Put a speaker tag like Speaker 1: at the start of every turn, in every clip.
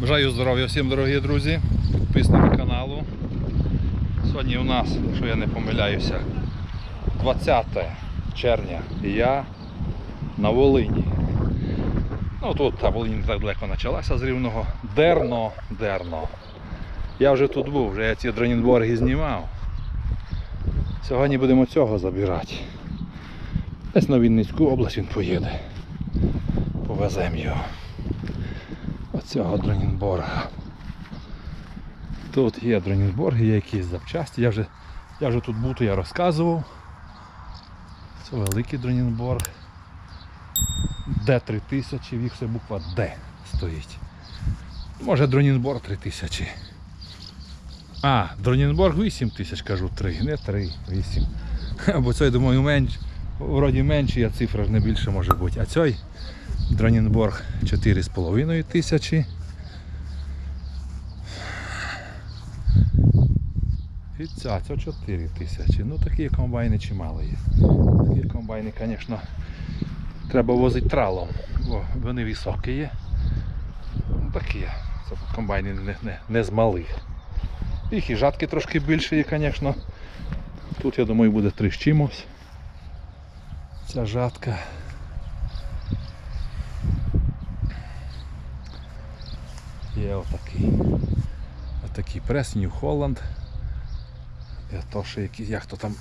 Speaker 1: Бажаю здоров'я всім, дорогі друзі, підписники каналу. Сьогодні у нас, якщо я не помиляюся, 20 червня і я на Волині. Ну тут та Волинь не так далеко почалася з рівного. Дерно, дерно. Я вже тут був, вже я ці Дронінборги знімав. Сьогодні будемо цього забирати. Десь на Вінницьку область він поїде. Повеземо його. Оцього Дронінборга. Тут є Дронінборги, є якісь запчасті. Я вже, я вже тут був, я розказував. Це великий Дронінборг. Д3000, в їх все буква Д стоїть. Може Дронінборг 3000. А, Дронінборг 8000, кажу 3, не 3, 8. Бо цей, думаю, менш, вроді менший, а цифра не більше може бути. А цей Дронінборг 4,5 тисячі. І ця, ця 4 тисячі. Ну такі комбайни чимало є. Такі комбайни, звісно, треба возити тралом, бо вони високі є. Ну, такі. Це комбайни не, не, не з малих. Їх і жатки трошки більші є, звісно. Тут, я думаю, буде три з чимось. Ця жатка. Є отакий. Отакий прес Holland. Я то ще якісь, як то там.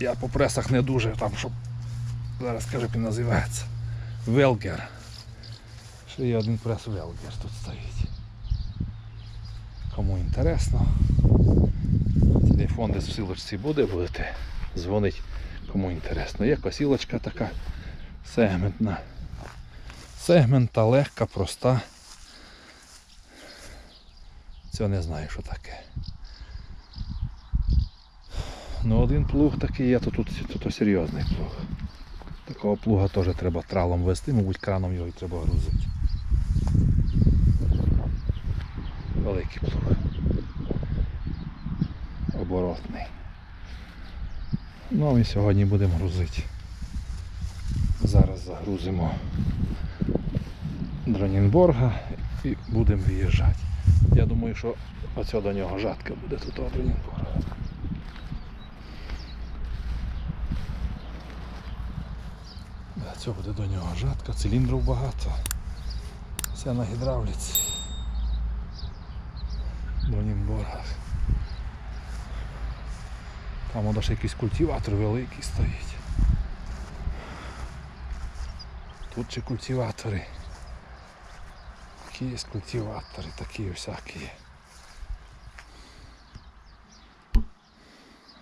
Speaker 1: Я по пресах не дуже там, щоб. Зараз скажу, як він називається. Велгер. Ще є один прес Велгер тут стоїть. Кому інтересно. Телефон десь в силочці буде, будете дзвонити, кому інтересно. Є косілочка така сегментна. Сегментна, легка, проста. Це не знаю, що таке. Ну один плуг такий є, то тут, то, то серйозний плуг. Такого плуга теж треба тралом вести, мабуть, краном його і треба грузити. Великий плуг. Оборотний. Ну а ми сьогодні будемо грузити. Зараз загрузимо Дронінборга і будемо виїжджати. Я думаю, що оця до нього жатка буде тут Дронінборга. Це буде до нього жатка, циліндрів багато. Все на гідравліці. Дронінборгах. Там воно ще якийсь культиватор великий стоїть. Тут ще культиватори. Такі є культиватори, такі всякі є.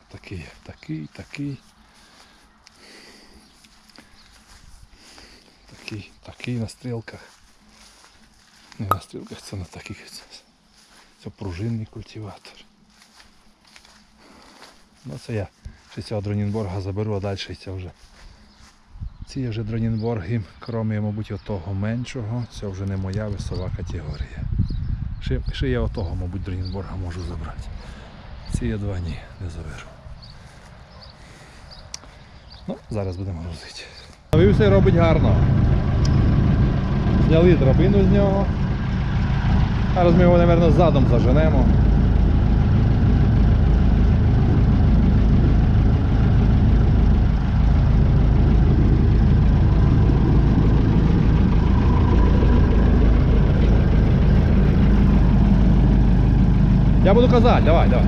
Speaker 1: Такий, такий, такий. Такий, такий на стрілках. Не на стрілках, це на таких. Це, це пружинний культиватор. Ну це я ще цього Дронінборга заберу, а далі це вже. Ці вже Дронінборги, крім, мабуть, отого меншого, це вже не моя весова категорія. Ще, ще я отого, мабуть, Дронінборга можу забрати. Ці я два ні, не заберу. Ну, зараз будемо грузити. Він все робить гарно. Зняли драбину з нього. Зараз ми його, мабуть, задом заженемо. Я буду казати, давай, давай.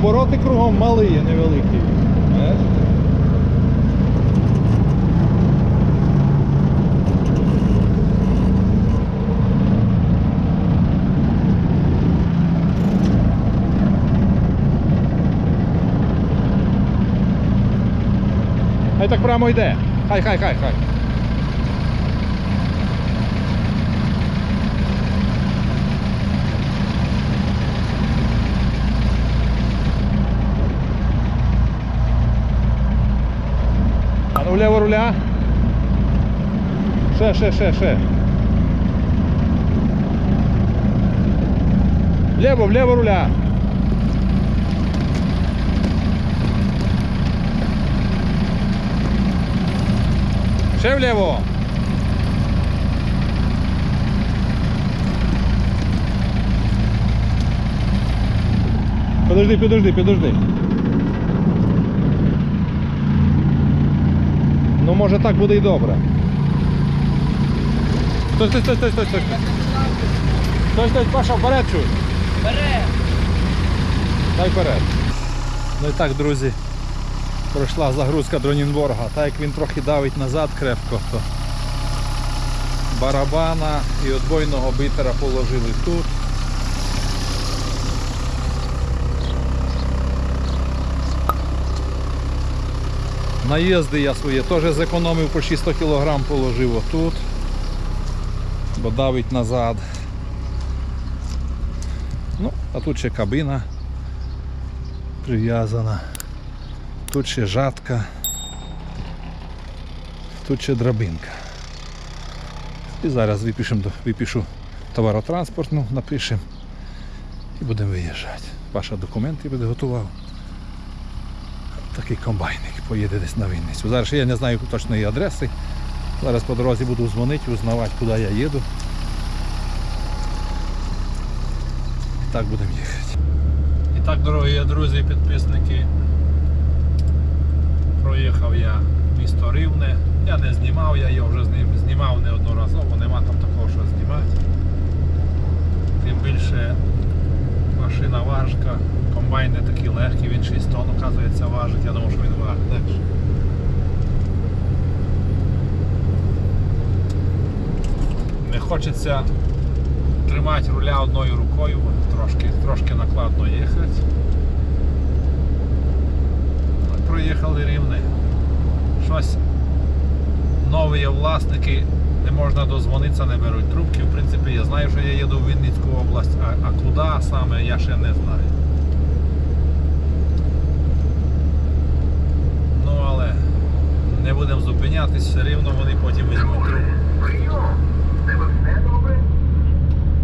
Speaker 1: обороти кругом малі, а невеликі. Хай так прямо йде. Хай, хай, хай, хай. Вліво руля. Ще, ще, ще, ще. Вліво, вліво руля. Ще вліво. Подожди, подожди, подожди. Може так буде і добре. Стой, стой, стой, стой, стой, стой. Стой, стой, Паша, вперед чуть.
Speaker 2: Бере!
Speaker 1: Дай вперед. Ну і так, друзі, пройшла загрузка Дронінборга. Так як він трохи давить назад крепко, то барабана і отбойного битера положили тут. Наїзди я своє теж зекономив по 100 кг положив отут, бо давить назад. Ну, а тут ще кабина прив'язана. Тут ще жатка. Тут ще драбинка. І зараз випишемо, випишу товаротранспортну, напишемо і будемо виїжджати. Паша документи підготував. Такий комбайник поїде десь на Вінницю. Зараз ще я не знаю точної адреси. Зараз по дорозі буду дзвонити, узнавати, куди я їду. І так будемо їхати. І так, дорогі друзі і підписники, проїхав я місто Рівне. Я не знімав, я його вже знімав неодноразово, нема там такого, що знімати. Тим більше машина важка, комбайн не такий легкий, він 6 тонн, оказується, важить. Я думав, що він важить легше. Не хочеться тримати руля одною рукою, трошки, трошки накладно їхати. Проїхали рівне. Щось нові власники не можна дозвонитися, не беруть трубки. В принципі, я знаю, що я їду в Вінницьку область, а, а куди саме я ще не знаю. Ну але не будемо зупинятись, все рівно вони потім візьмуть трубку.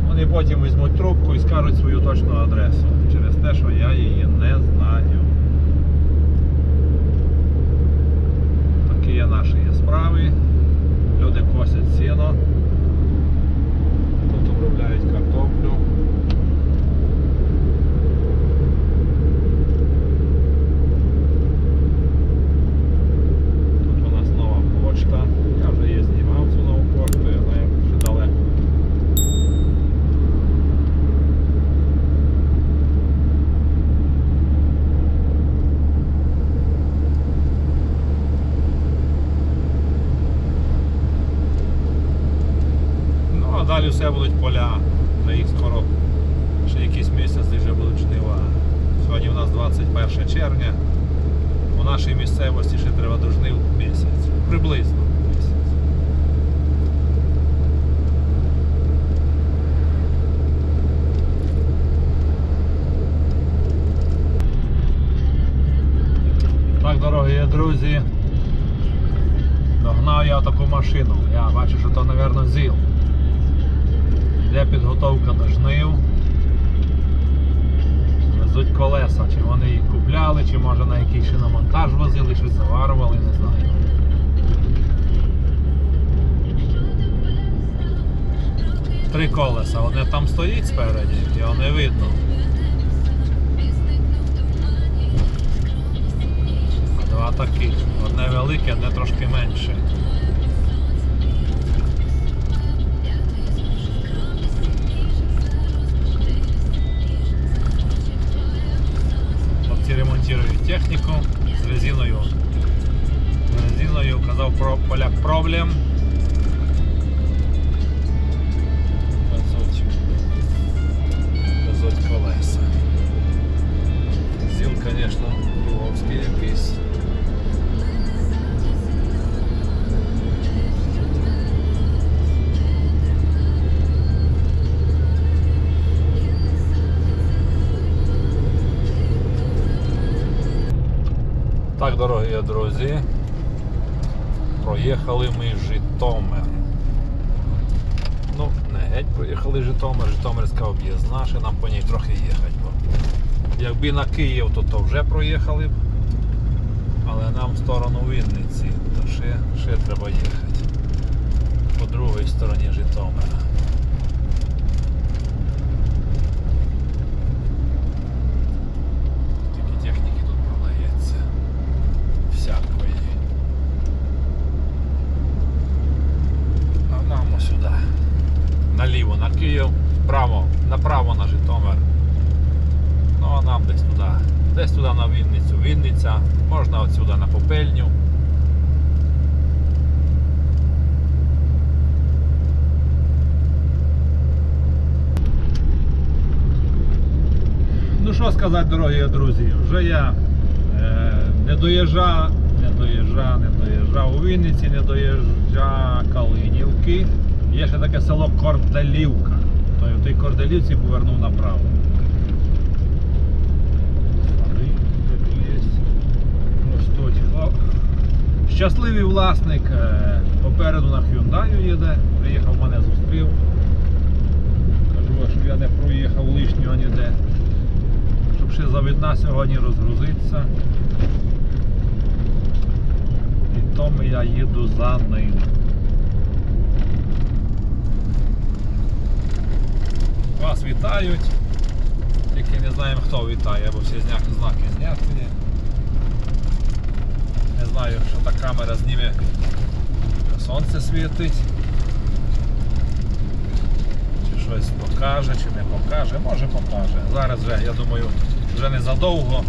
Speaker 1: Вони потім візьмуть трубку і скажуть свою точну адресу через те, що я її не знаю. Такі є наші справи. Люди косять сіно. Тут обробляють картоплю. Тут у нас нова почта. Я вже її знімав цю нову пошту, я знаю, що далеко. Ну, а далі все будуть поля. Вже їх скоро ще якийсь місяць і вже будуть жнива. Сьогодні у нас 21 червня. У нашій місцевості ще треба до жнив місяць. Приблизно місяць. Так, дорогі друзі. Догнав я таку машину. Я бачу, що то, мабуть, ЗІЛ. Йде підготовка до жнив. Везуть колеса. Чи вони їх купляли, чи може на якийсь шиномонтаж возили, щось заварували, не знаю. Три колеса. Одне там стоїть спереді, його не видно. А два таких. Одне велике, одне трошки менше. Хлопці технику с. З резиною казав про поляк проблем. Друзі, проїхали ми Житомир. Ну, не геть проїхали Житомир, Житомирська об'їзна, ще нам по ній трохи їхати. Бо якби на Київ, то, то вже проїхали б. Але нам в сторону Вінниці, то ще, ще треба їхати. По другій стороні Житомира. Тільки техніки тут продається. Всякої. А нам ось сюди. Наліво право, направо на Житомир. Ну а нам десь туди. Десь туди на Вінницю. Вінниця. Можна отсюди на Попельню. Ну що сказати, дорогі друзі, вже я е, не доїжджав, не доїжджав, не доїжджав у Вінниці, не доїжджав Калинівки. Є ще таке село Корделівка. То я в тій Корделівці повернув направо. Щасливий власник е, попереду на Hyundai їде, приїхав мене зустрів. Кажу, що я не проїхав лишнього ніде щоб ще завідна сьогодні розгрузитися. І тому я їду за ним. Вас вітають. Тільки не знаємо хто вітає, бо всі знаки зняті. Не знаю, що та камера зніме. Сонце світить. Чи щось покаже, чи не покаже, може покаже. Зараз вже, я думаю, вже незадовго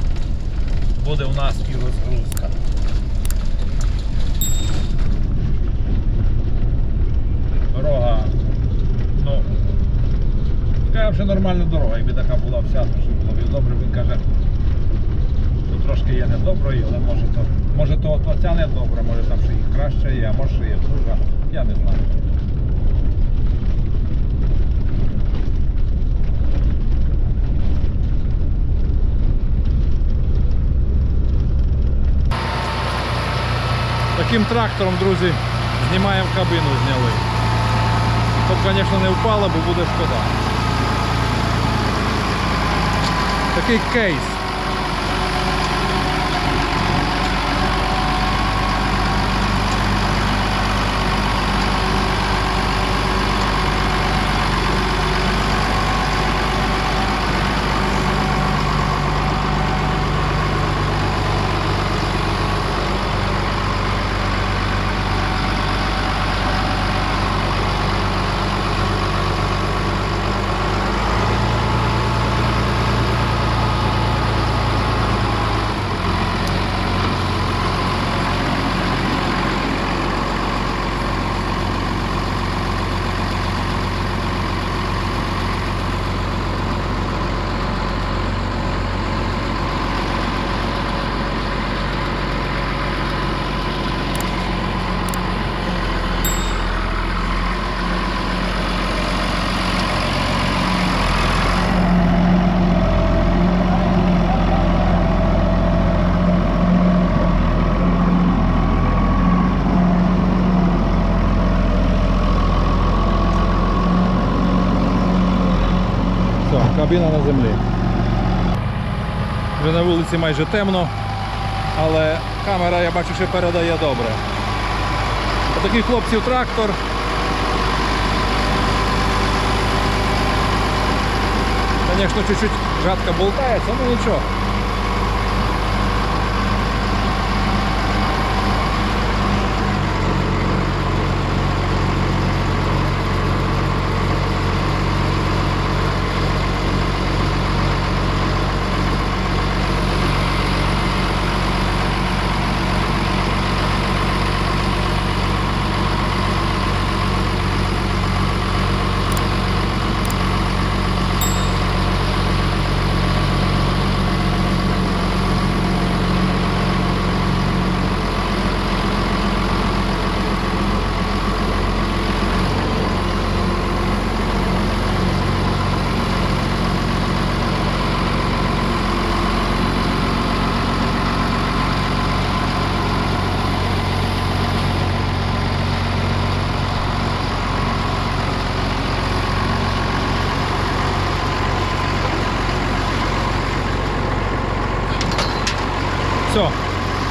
Speaker 1: буде у нас і розгрузка. Дорога, ну, така вже нормальна дорога, якби така була вся, то ще було б добре, він каже, що трошки є недоброї, але може то, може то, то ця недобра, може там ще і краще є, а може ще є хуже, я не знаю. Таким трактором, друзі, знімаємо кабину, зняли. Тут, звісно, не впало, бо буде шкода. Такий кейс. Все, кабіна на землі. Вже на вулиці майже темно, але камера, я бачу, що передає добре. Отакий хлопців трактор. Звісно, чуть-чуть жатка болтається, ну нічого.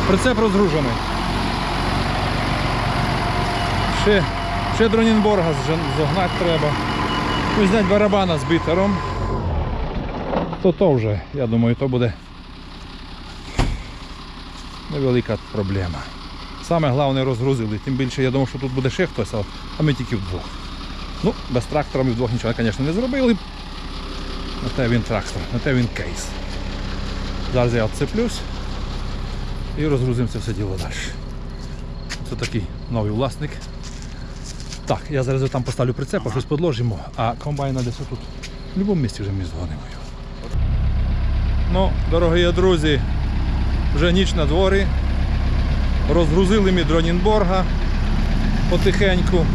Speaker 1: Прицеп розгружений. Ще, ще Дронінборга зогнати треба. Ну, зняти барабана з бітером. То то вже, я думаю, то буде невелика проблема. Саме головне розгрузили, тим більше я думав, що тут буде ще хтось, а ми тільки вдвох. Ну, без трактора ми вдвох нічого, звісно, не зробили. На те він трактор, на те він кейс. Зараз я відцеплюсь і розгрузимо це все діло далі. Це такий новий власник. Так, я зараз там поставлю прицеп, а щось подложимо, а комбайна десь тут в будь-якому місці вже ми згонимо його. Ну, дорогі друзі, вже ніч на дворі. Розгрузили ми Дронінборга потихеньку.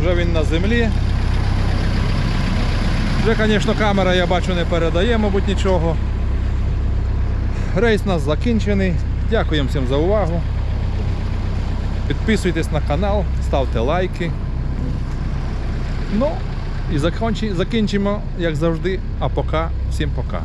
Speaker 1: Вже він на землі. Вже, звісно, камера, я бачу, не передає, мабуть, нічого. Рейс у нас закінчений. Дякуємо всім за увагу. Підписуйтесь на канал, ставте лайки. Ну і закінчимо, як завжди. А поки, всім пока.